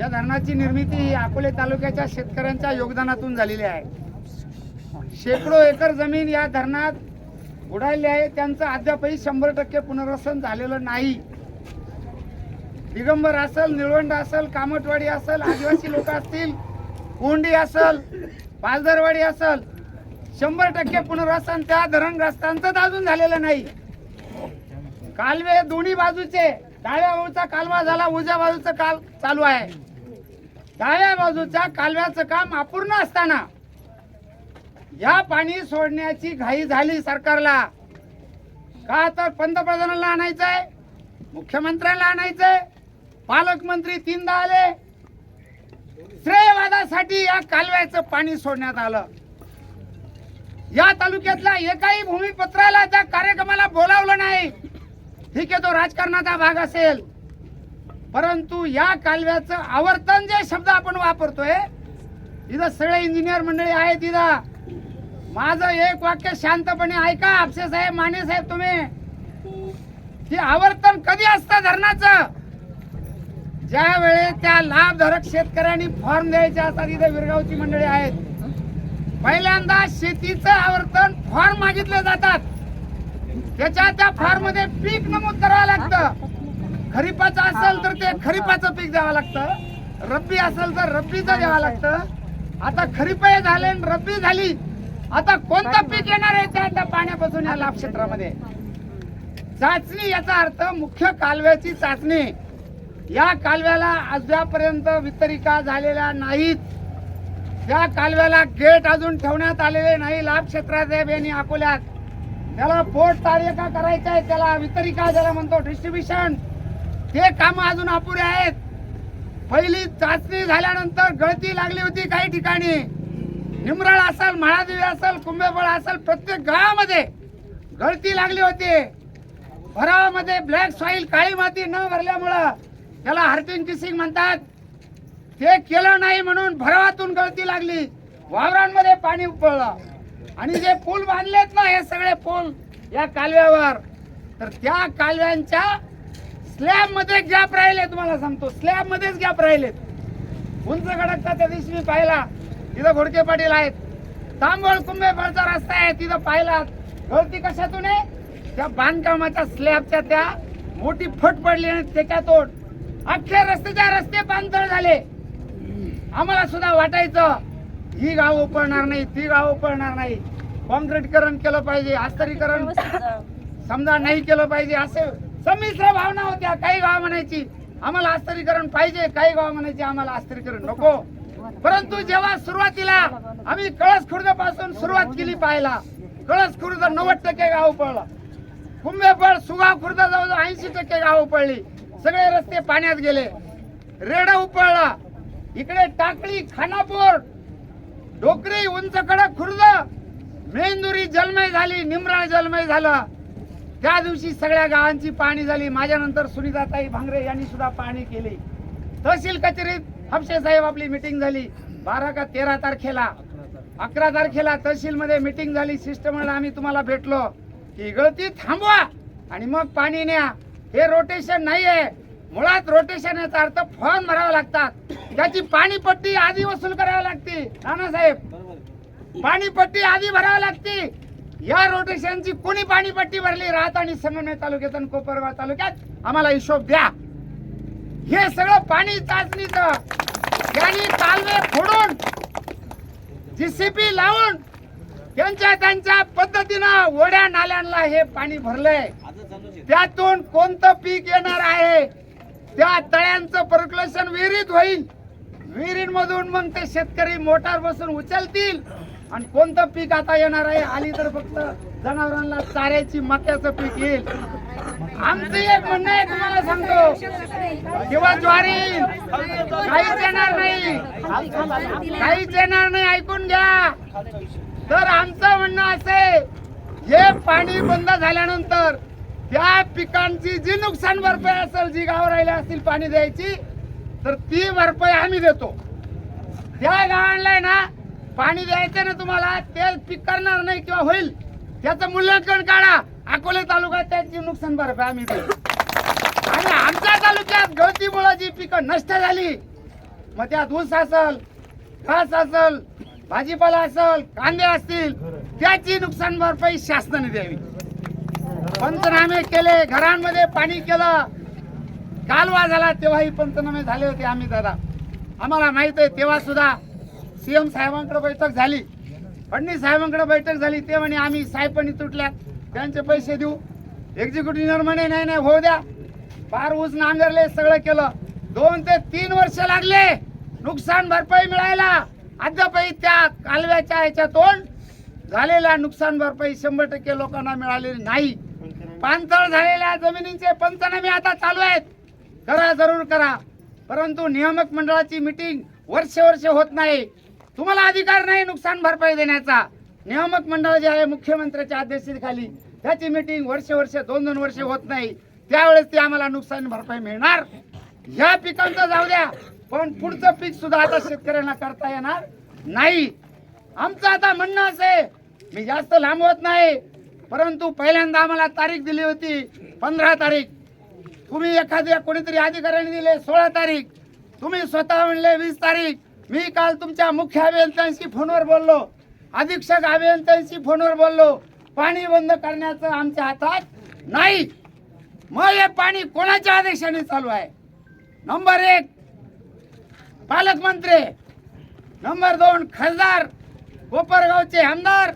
या धरणाची निर्मिती ही अकोले तालुक्याच्या शेतकऱ्यांच्या योगदानातून झालेली आहे. शेकडो एकर जमीन या धरणात उडालेली आहे. त्यांचं अद्यापही शंभर टक्के पुनर्वसन झालेलं नाही. दिगंबर असल निळवंड असल कामटवाडी असल आदिवासी लोक असतील कोंडी असल पालदरवाडी असल शंभर टक्के पुनर्वसन त्या धरणग्रस्तांचं अजून झालेलं नाही. कालवे दोन्ही बाजूचे डाव्या बाजूचा कालवा झाला उजव्या बाजूचा काल चालू आहे. डाव्या बाजूच्या कालव्याचं काम अपूर्ण असताना या पाणी सोडण्याची घाई झाली सरकारला. का तर पंतप्रधानाला आणायचंय मुख्यमंत्र्यांना आणायचंय पालकमंत्री तीनदा आले. श्रेयवादासाठी या कालव्याचं पाणी सोडण्यात आलं. या तालुक्यातल्या एकाही भूमिपत्राला त्या कार्यक्रमाला बोलावलं नाही. ठीक आहे तो राजकारणाचा भाग असेल. परंतु या कालव्याचं आवर्तन जे शब्द आपण वापरतोय इथं सगळे इंजिनियर मंडळी आहेत तिथं माझं एक वाक्य शांतपणे ऐका आपसे साहेब माने साहेब तुम्ही. की आवर्तन कधी असतं धरणाचं? ज्या वेळेस त्या लाभधारक शेतकऱ्यांनी फॉर्म द्यायचे असतात इथे विरगावची मंडळी आहेत. पहिल्यांदा शेतीचं आवर्तन फॉर्म मागितले जातात. त्याच्या त्या फॉर्ममध्ये पीक नमूद करावं लागतं. खरीपाचं असेल तर ते खरीपाचं पीक द्यावं लागतं. रब्बी असेल तर रब्बीचं द्यावं लागतं. आता खरीप झाले आणि रब्बी झाली. आता कोणतं पीक येणार आहे त्या पाण्यापासून या लाभ क्षेत्रामध्ये? चाचणी याचा अर्थ मुख्य कालव्याची चाचणी. या कालव्याला अद्यापर्यंत वितरिका झालेल्या नाहीत. त्या कालव्याला गेट अजून ठेवण्यात आलेले नाही. लाभ क्षेत्राचे बेनी अकोल्यात त्याला पोट कार्य का करायचं आहे त्याला वितरिका ज्याला म्हणतो डिस्ट्रीब्युशन ते काम अजून अपुरे आहेत. पहिली चाचणी झाल्यानंतर गळती लागली होती काही ठिकाणी. निमराळ असेल महादेवी असेल कुंभेफळ असेल प्रत्येक गावामध्ये गळती लागली होती. भरावामध्ये ब्लॅक सॉईल काळी माती न भरल्यामुळं त्याला हार्टिंग किसिंग म्हणतात. ते केलं नाही म्हणून भरावातून गळती लागली. वावरांमध्ये पाणी उपळलं. आणि जे पूल बांधलेत ना हे सगळे पूल या कालव्यावर. तर त्या कालव्यांच्या स्लॅबमध्ये गॅप राहिले तुम्हाला सांगतो. स्लॅब मध्येच गॅप राहिलेत. उंच गडकचा त्या दिवशी मी पाहिला. तिथं घोडके पाटील आहेत. तांबोळ कुंभेफळचा रस्ता आहे तिथं पाहिला गळती कशातून आहे? त्या बांधकामाच्या स्लॅबच्या त्या मोठी फट पडली आणि त्याच्यातून अख्खे रस्त्याच्या रस्ते पाणथळ झाले. आम्हाला सुद्धा वाटायचं ही गाव उपळणार नाही ती गाव उपळणार नाही. कॉन्क्रीटीकरण केलं पाहिजे अस्तरीकरण समजा नाही केलं पाहिजे असे संमिश्र भावना होत्या काही गाव म्हणायची आम्हाला आस्तरीकरण पाहिजे काही गाव म्हणायची आम्हाला अस्तरीकरण नको. परंतु जेव्हा सुरुवातीला आम्ही कळस खुर्दपासून सुरुवात केली पाहायला कळस खुर्द नव्वद टक्के गाव पळला कुंभेफळ सुगाव खुर्द जवळजवळ ऐंशी टक्के गाव पळली सगळे रस्ते पाण्यात गेले. रेड उपळला. इकडे टाकळी खानापूर डोकरी उंच कडक खुर्द मेंदुरी जलमय झाली निमराळ जलमय झालं. त्या दिवशी सगळ्या गावांची पाणी झाली माझ्यानंतर सुनीताताई भांगरे यांनी सुद्धा पाणी केली. तहसील कचेरीत हापशे साहेब आपली मिटिंग झाली. बारा का तेरा तारखेला अकरा तारखेला तहसील मध्ये मिटिंग झाली सिस्टमला आम्ही तुम्हाला भेटलो की गळती थांबवा आणि मग पाणी न्या. हे रोटेशन नाही आहे मुळात रोटेशन याचा अर्थ फॉर्म भरावा लागतात. त्याची पाणीपट्टी आधी वसूल करावी लागते. नानासाहेब पाणीपट्टी आधी भरावी लागते. या रोटेशनची कोणी पाणीपट्टी भरली? राहत आणि संगमनेर तालुक्यात आणि कोपरगाव तालुक्यात. आम्हाला हिशोब द्या. हे सगळं पाणी चाचणीचं त्यांनी कालवे फोडून जीसीपी लावून त्यांच्या त्यांच्या पद्धतीनं ओढ्या नाल्यांना हे पाणी भरलंय. त्यातून कोणतं पीक येणार आहे? त्या तळ्यांचं पर्क्युलेशन विहिरीत होईल. विहिरींमधून मग ते शेतकरी मोटार बसून उचलतील. आणि कोणतं पीक आता येणार आहे? आली तर फक्त जनावरांना चाऱ्याची मक्याचं पीक येईल. आमचं एक म्हणणं आहे तुम्हाला सांगतो. किंवा ज्वारी. काहीच येणार नाही. काहीच येणार नाही ऐकून घ्या. तर आमचं म्हणणं असे हे पाणी बंद झाल्यानंतर त्या पिकांची जी नुकसान भरपाई असेल जी गाव राहिल्या असतील पाणी द्यायची तर ती भरपाई आम्ही देतो. त्या गावांना ना पाणी द्यायचं ना तुम्हाला ते पीक करणार नाही किंवा होईल त्याचं मूल्यांकन काढा. अकोले तालुक्यात त्याची नुकसान भरपाई आम्ही देऊ. आणि आमच्या तालुक्यात गळतीमुळे जी पिकं नष्ट झाली मग त्यात ऊस असल घास असल भाजीपाला असल कांदे असतील त्याची नुकसान भरपाई शासनाने द्यावी. पंचनामे केले घरांमध्ये पाणी केलं कालवा झाला तेव्हाही पंचनामे झाले होते आम्ही दादा. आम्हाला माहीत आहे तेव्हा सुद्धा सीएम साहेबांकडे बैठक झाली. फडणवीस साहेबांकडे बैठक झाली. ते म्हणे आम्ही साहेबांनी तुटल्यात. त्यांचे पैसे देऊ. एक्झिक्युटिव्ह म्हणे नाही नाही होऊ द्या. फार ऊस नांगरले सगळं केलं. दोन ते तीन वर्ष लागले. नुकसान भरपाई मिळायला. अद्यापही त्या कालव्याच्या ह्याच्या तोंड. झालेल्या नुकसान भरपाई शंभर टक्के लोकांना मिळालेली नाही. पाणथळ झालेल्या जमिनींचे पंचनामे आता चालू आहेत. करा जरूर करा. परंतु नियामक मंडळाची मिटिंग वर्ष वर्ष होत नाही. तुम्हाला अधिकार नाही नुकसान भरपाई देण्याचा. नियामक मंडळ जे आहे मुख्यमंत्र्याच्या अध्यक्षतेखाली त्याची मिटिंग वर्ष वर्ष दोन दोन वर्ष होत नाही. त्यावेळेस ती आम्हाला नुकसान भरपाई मिळणार. ह्या पिकांचं जाऊ द्या पण पुढचं पीक सुद्धा आता शेतकऱ्यांना करता येणार नाही. आमचं आता म्हणणं असे आहे मी जास्त लांबवत नाही परंतु पहिल्यांदा आम्हाला तारीख दिली होती पंधरा तारीख. तुम्ही एखाद्या कोणीतरी अधिकाऱ्याने दिले सोळा तारीख. तुम्ही स्वतः म्हणले वीस तारीख. मी काल तुमच्या मुख्य अभियंत्यांशी फोनवर बोललो. अधीक्षक अभियंत्यांशी फोनवर बोललो. पाणी बंद करण्याचं आमच्या हातात नाही. मग हे पाणी कोणाच्या आदेशाने चालू आहे? नंबर एक पालकमंत्री. नंबर दोन खासदार. कोपरगावचे आमदार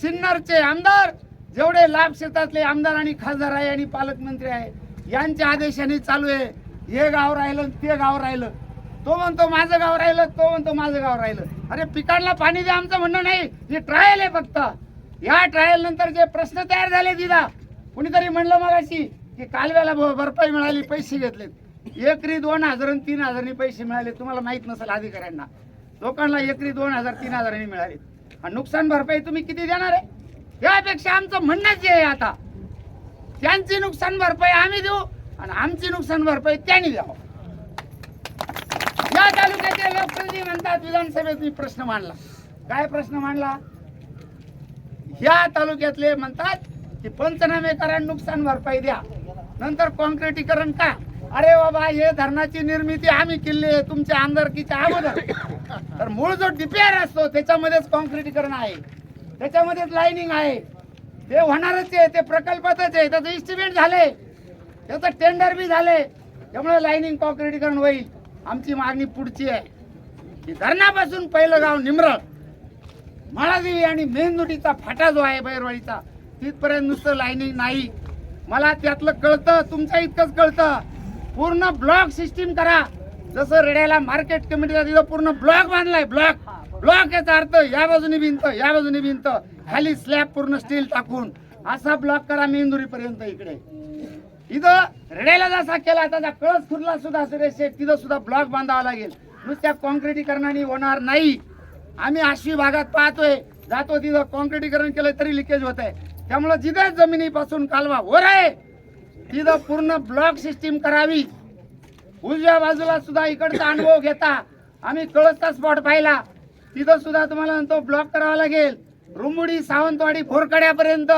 सिन्नरचे आमदार. जेवढे लाभ क्षेत्रातले आमदार आणि खासदार आहे आणि पालकमंत्री आहे यांच्या आदेशाने चालू आहे. हे गाव राहिलं ते गाव राहिलं. तो म्हणतो माझं गाव राहिलं. तो म्हणतो माझं गाव राहिलं. अरे पिकांना पाणी द्या आमचं म्हणणं नाही. हे ट्रायल आहे फक्त. या ट्रायल नंतर जे प्रश्न तयार झाले दिदा कुणीतरी म्हणलं मगाशी की कालव्याला भ- भरपाई मिळाली पैसे घेतलेत. एकरी दोन हजार आणि तीन हजारनी पैसे मिळाले. तुम्हाला माहीत नसेल अधिकाऱ्यांना. लोकांना एकरी दोन हजार तीन हजारांनी मिळाले. आणि नुकसान भरपाई तुम्ही किती देणार आहे? यापेक्षा आमचं म्हणणंच जे आहे आता. त्यांची नुकसान भरपाई आम्ही देऊ आणि आमची नुकसान भरपाई त्यांनी द्यावं. या तालुक्याचे लोकप्रतिनिधी म्हणतात विधानसभेत मी प्रश्न मांडला. काय प्रश्न मांडला? या तालुक्यातले म्हणतात की पंचनामे करा नुकसान भरपाई द्या. नंतर कॉन्क्रिटीकरण का? अरे बाबा हे धरणाची निर्मिती आम्ही केली आहे तुमच्या आमदारकीच्या अगोदर. तर मूळ जो डिपेअर असतो त्याच्यामध्येच कॉन्क्रिटीकरण आहे. त्याच्यामध्येच लाईनिंग आहे. ते होणारच आहे ते प्रकल्पातच आहे. त्याचं इस्टिमेट झाले त्याचं टेंडर बी झाले त्यामुळे लाईनिंग कॉन्क्रिटीकरण होईल. आमची मागणी पुढची आहे. की धरणापासून पहिलं गाव निमरळ माळादेवी आणि मेहंदुटीचा फाटा जो आहे बैरवाडीचा तिथपर्यंत नुसतं लाईनिंग नाही. मला त्यातलं कळतं तुमच्या इतकंच कळतं. पूर्ण ब्लॉक सिस्टीम करा. जसं रेड्याला मार्केट कमिटीचा तिथं पूर्ण ब्लॉक बांधलाय ब्लॉक. ब्लॉक याचा अर्थ या बाजूने भिंत या बाजूने भिंत. खाली स्लॅब पूर्ण स्टील टाकून असा ब्लॉक करा मेंदुरी पर्यंत इकडे. इथं रेड्याला जसा केला त्याचा कळस खुरला सुद्धा सुरेश शेठ. तिथं सुद्धा ब्लॉक बांधावा लागेल. नुसत्या कॉन्क्रिटीकरणाने होणार नाही. आम्ही आश्वी भागात पाहतोय. जातो तिथं कॉन्क्रिटीकरण केलं तरी लिकेज होत आहे त्यामुळे जिथे जमिनीपासून कालवा वर आहे. तिथं पूर्ण ब्लॉक सिस्टीम करावी. उजव्या बाजूला सुद्धा इकडचा अनुभव घेता. आम्ही कळसचा स्पॉट पाहिला. तिथं सुद्धा तुम्हाला तो ब्लॉक करावा लागेल. रुमुडी सावंतवाडी फोरकड्यापर्यंत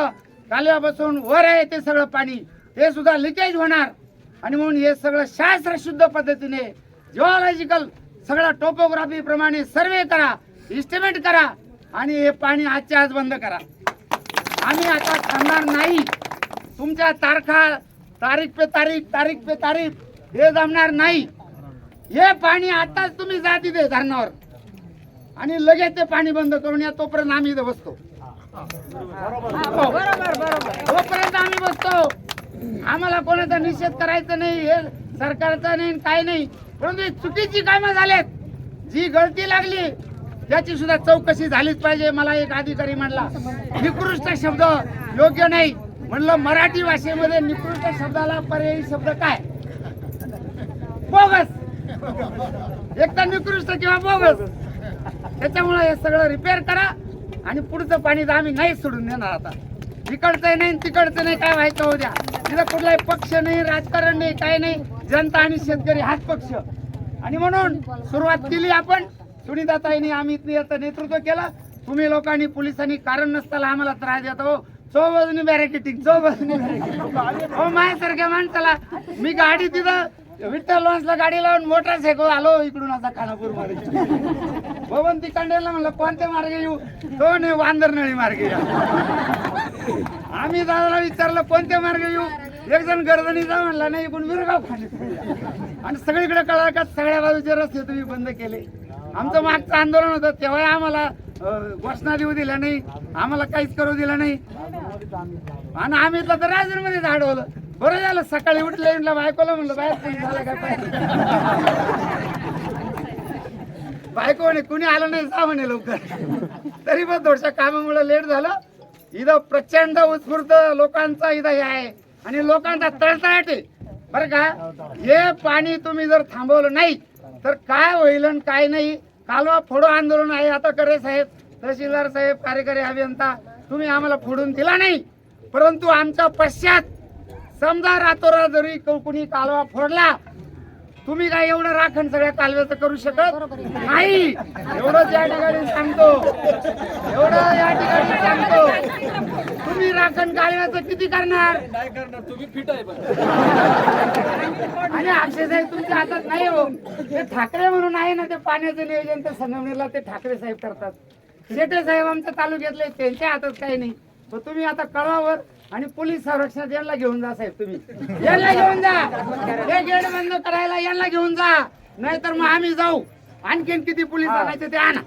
कालव्यापासून वर आहे ते सगळं पाणी. ते सुद्धा लिकेज होणार. आणि म्हणून हे सगळं शास्त्रशुद्ध पद्धतीने जिओलॉजिकल सगळं टोपोग्राफी प्रमाणे सर्वे करा इस्टिमेट करा आणि हे पाणी आजच्या आज बंद करा. आम्ही आता थांबणार नाही. तुमच्या तारखा तारीख पे तारीख तारीख पे तारीख हे जमणार नाही. हे पाणी आताच तुम्ही जा तिथे धरणावर. आणि लगेच ते पाणी बंद करून या तोपर्यंत आम्ही इथे बसतो. तोपर्यंत आम्ही बसतो. आम्हाला कोणाचा निषेध करायचा नाही हे सरकारचा नाही काय नाही. परंतु चुकीची कामं झालेत. जी गळती लागली त्याची सुद्धा चौकशी झालीच पाहिजे मला एक अधिकारी म्हणला. निकृष्ट शब्द योग्य नाही. म्हणलं मराठी भाषेमध्ये निकृष्ट शब्दाला पर्यायी शब्द काय? बोगस. एक तर निकृष्ट किंवा बोगस. त्याच्यामुळे हे सगळं रिपेअर करा आणि पुढचं पाणी तर आम्ही नाही सोडून देणार आता. इकडचं नाही तिकडचं नाही काय व्हायचं होऊ तिथं कुठलाही पक्ष नाही राजकारण नाही काय नाही. जनता आणि शेतकरी हाच पक्ष. आणि म्हणून सुरुवात केली आपण. सुनीताताईंनी आम्ही याचं नेतृत्व केलं. तुम्ही लोकांनी पोलिसांनी कारण नसताना आम्हाला त्रास देत हो चौबाजूनी बॅरिकेटिंग चौबाजूनी बॅरिकेटिंग हो माझ्यासारख्या माणसाला मी गाडी तिथं विठ्ठल लॉन्सला गाडी लावून मोटरसायकल आलो इकडून आता खानापूरमध्ये भवन तिकांडेला म्हणलं कोणत्या मार्गे येऊ? तो नाही वांदरनळी मार्गे या. आम्ही दादाला विचारलं कोणत्या मार्गे येऊ? एक जण गर्दनी जा म्हणला नाही पण विरगाव खाली आणि सगळीकडे कळलं का सगळ्या बाजूचे रस्ते तुम्ही बंद केले. आमचं मागचं आंदोलन होतं तेव्हा आम्हाला घोषणा देऊ दिल्या नाही आम्हाला काहीच करू दिलं नाही. आणि आम्ही तर राजूरमध्ये झाडवलं. बरं झालं सकाळी उठलं बायकोला म्हणलं बाहेर झालं का? पाहिजे बायको म्हणे कुणी आलं नाही? जा म्हणे लवकर. तरी पण थोडशा कामामुळे लेट झालं. इथं प्रचंड उत्स्फूर्त लोकांचा इथं हे आहे. आणि लोकांचा तळतळाट बरं का? हे पाणी तुम्ही जर थांबवलं नाही तर काय होईल आणि काय नाही? कालवा फोडो आंदोलन आहे आता करे साहेब. तहसीलदार साहेब कार्यकारी अभियंता तुम्ही आम्हाला फोडून दिला नाही. परंतु आमच्या पश्चात समजा रातोरात जरी को- कुणी कालवा फोडला तुम्ही काय एवढं राखण सगळ्या कालव्याचं करू शकत? नाही. एवढंच या ठिकाणी सांगतो. एवढं या ठिकाणी सांगतो. तुम्ही राखण कालव्याचं किती करणार? नाही करणार. तुम्ही फिट आहे पण. आणि अक्षय साहेब तुमच्या हातात नाही हो. ते ठाकरे म्हणून आहे ना ते पाण्याचं नियोजन ते संगमनेरला ते ठाकरे साहेब करतात. शेटे साहेब आमच्या तालुक्यातले त्यांच्या हातात काही नाही. पण तुम्ही आता कळावर आणि पोलीस संरक्षणात यांना घेऊन जा साहेब तुम्ही. यांना घेऊन जा. हे गेट बंद करायला यांना घेऊन जा. नाहीतर मग आम्ही जाऊ. आणखीन किती पोलीस आणायचे ते आणा.